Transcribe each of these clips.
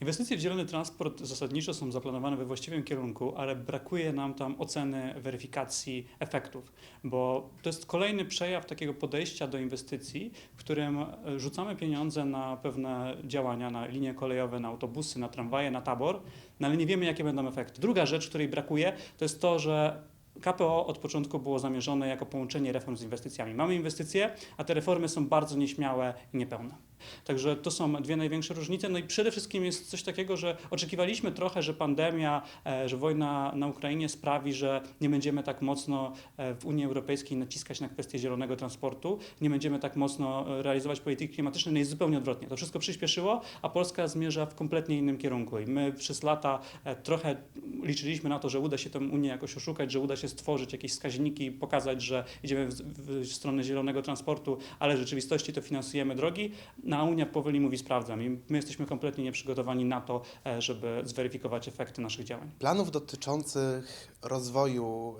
Inwestycje w zielony transport zasadniczo są zaplanowane we właściwym kierunku, ale brakuje nam tam oceny weryfikacji efektów, bo to jest kolejny przejaw takiego podejścia do inwestycji, w którym rzucamy pieniądze na pewne działania, na linie kolejowe, na autobusy, na tramwaje, na tabor, no ale nie wiemy, jakie będą efekty. Druga rzecz, której brakuje, to jest to, że KPO od początku było zamierzone jako połączenie reform z inwestycjami. Mamy inwestycje, a te reformy są bardzo nieśmiałe i niepełne. Także to są dwie największe różnice. No i przede wszystkim jest coś takiego, że oczekiwaliśmy trochę, że pandemia, e, że wojna na Ukrainie sprawi, że nie będziemy tak mocno e, w Unii Europejskiej naciskać na kwestię zielonego transportu, nie będziemy tak mocno e, realizować polityki klimatycznej. No jest zupełnie odwrotnie. To wszystko przyspieszyło, a Polska zmierza w kompletnie innym kierunku. I my przez lata trochę liczyliśmy na to, że uda się tę Unię jakoś oszukać, że uda się stworzyć jakieś wskaźniki i pokazać, że idziemy w, w stronę zielonego transportu, ale w rzeczywistości to finansujemy drogi. No, a Unia powoli mówi sprawdzam i my jesteśmy kompletnie nieprzygotowani na to, e, żeby zweryfikować efekty naszych działań. Planów dotyczących rozwoju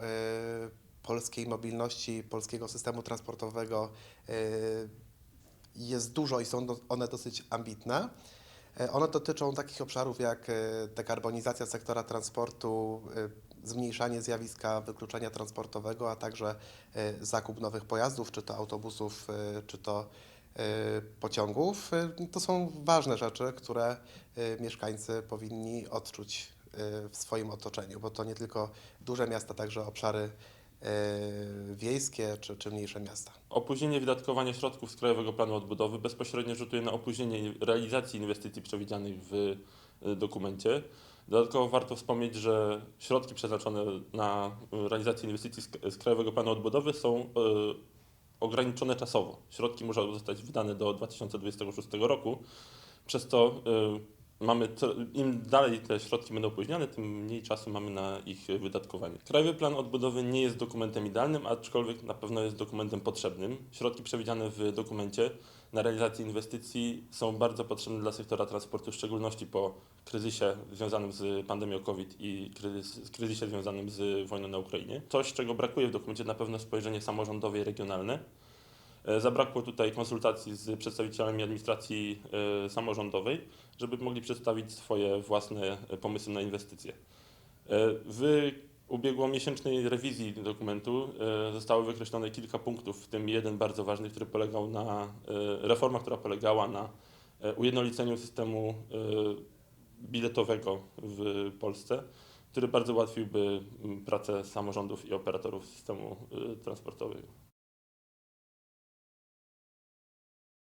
y, polskiej mobilności, polskiego systemu transportowego y, jest dużo i są do- one dosyć ambitne. One dotyczą takich obszarów jak dekarbonizacja sektora transportu, zmniejszanie zjawiska wykluczenia transportowego, a także zakup nowych pojazdów, czy to autobusów, czy to pociągów. Y, To są ważne rzeczy, które y, mieszkańcy powinni odczuć w swoim otoczeniu, bo to nie tylko duże miasta, także obszary wiejskie czy, czy mniejsze miasta. Opóźnienie wydatkowania środków z Krajowego Planu Odbudowy bezpośrednio rzutuje na opóźnienie realizacji inwestycji przewidzianej w dokumencie. Dodatkowo warto wspomnieć, że środki przeznaczone na realizację inwestycji z, Krajowego Planu Odbudowy są ograniczone czasowo. Środki muszą zostać wydane do 2026 roku, przez to y, mamy, co- im dalej te środki będą opóźniane, tym mniej czasu mamy na ich wydatkowanie. Krajowy Plan Odbudowy nie jest dokumentem idealnym, aczkolwiek na pewno jest dokumentem potrzebnym. Środki przewidziane w dokumencie na realizację inwestycji są bardzo potrzebne dla sektora transportu, w szczególności po kryzysie związanym z pandemią COVID i kryzys, kryzysie związanym z wojną na Ukrainie. Coś, czego brakuje w dokumencie, na pewno spojrzenie samorządowe i regionalne. E, Zabrakło tutaj konsultacji z przedstawicielami administracji e, samorządowej, żeby mogli przedstawić swoje własne e, pomysły na inwestycje. W ubiegłomiesięcznej rewizji dokumentu zostało wykreślone kilka punktów, w tym jeden bardzo ważny, który polegał na reforma, która polegała na ujednoliceniu systemu biletowego w Polsce, który bardzo ułatwiłby pracę samorządów i operatorów systemu transportowego.